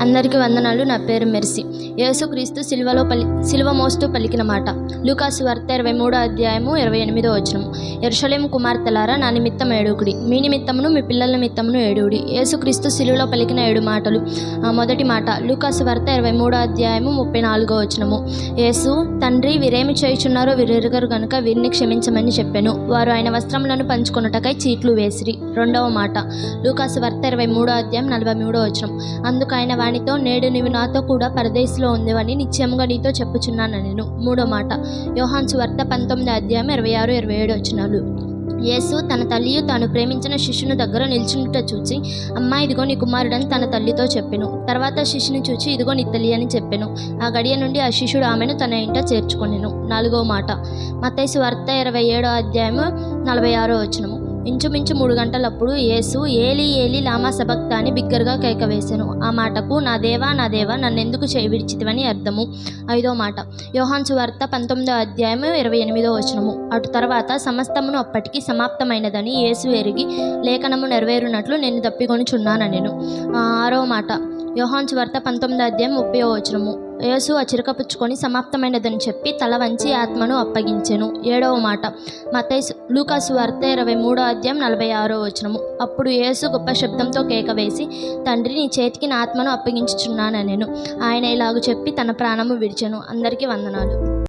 అందరికీ వందనాలు. నా పేరు మెర్సి. యేసుక్రీస్తు సిలువలో పలి సిలువ మోస్తూ పలికిన మాట. లూకాసు వార్త ఇరవై మూడో అధ్యాయము ఇరవై ఎనిమిదో వచనం ఎరుషలేం కుమార్తెలారా నా నిమిత్తం ఏడుకుడి మీ నిమిత్తమును మీ పిల్లల నిమిత్తమును ఏడుగుడి యేసుక్రీస్తు సిలువలో పలికిన ఏడు మాటలు. మొదటి మాట లూకాసు వార్త ఇరవై మూడో అధ్యాయము ముప్పై నాలుగో వచనము. యేసు తండ్రి వీరేమి చేయుచున్నారో వీరెరుగరు గనుక వీరిని క్షమించమని చెప్పాను. వారు ఆయన వస్త్రములను పంచుకొనుటకై చీట్లు వేసిరి. రెండవ మాట లూకాసు వార్త ఇరవై మూడో అధ్యాయం నలభై మూడో వచనం. అందుకు ఆయన దానితో నేడు నీవు నాతో కూడా పరదేశంలో ఉందేవని నిత్యముగా నీతో చెప్పుచున్నాను నేను. మూడో మాట. యోహాన్ సువార్త పంతొమ్మిది అధ్యాయం ఇరవై ఆరు ఇరవై ఏడు వచనాలు. యేసు తన తల్లియు తాను ప్రేమించిన శిష్యుని దగ్గర నిల్చుంట చూచి అమ్మా ఇదిగో నీ కుమారుడని తన తల్లితో చెప్పెను. తర్వాత శిష్యుని చూచి ఇదిగో నీ తల్లి అని చెప్పెను. ఆ గడియ నుండి ఆ శిష్యుడు ఆమెను తన ఇంట చేర్చుకొనెను. నాలుగో మాట. మతైసు వార్త ఇరవై ఏడో అధ్యాయము నలభై ఆరో వచనము. ఇంచుమించు మూడు గంటలప్పుడు యేసు ఏలి ఏలి లామా సబక్త అని బిగ్గరగా కేక వేశాను ఆ మాటకు నా దేవా నా దేవా నన్నెందుకు చేయి అర్థము? ఐదో మాట యోహాన్ సువార్త పంతొమ్మిదో అధ్యాయము ఇరవై ఎనిమిదో వచనము. అటు తర్వాత సమస్తమును అప్పటికి సమాప్తమైనదని యేసు ఎరిగి లేఖనము నెరవేరునట్లు నేను తప్పికొనుచున్నాను నేను ఆరో మాట యోహాన్ సువార్త పంతొమ్మిదో అధ్యాయం ముప్పై వచనము. యేసు ఆ చిరకపుచ్చుకొని సమాప్తమైనదని చెప్పి తల వంచి ఆత్మను అప్పగించెను. ఏడవ మాట. మతై లూకాసు వార్త ఇరవై మూడో అధ్యాయం నలభై ఆరో వచనము. అప్పుడు యేసు గొప్ప శబ్దంతో కేక వేసి తండ్రి నీ చేతికి నా ఆత్మను అప్పగించుచున్నాను నేను ఆయన ఇలాగ చెప్పి తన ప్రాణము విడిచెను. అందరికీ వందనాలు.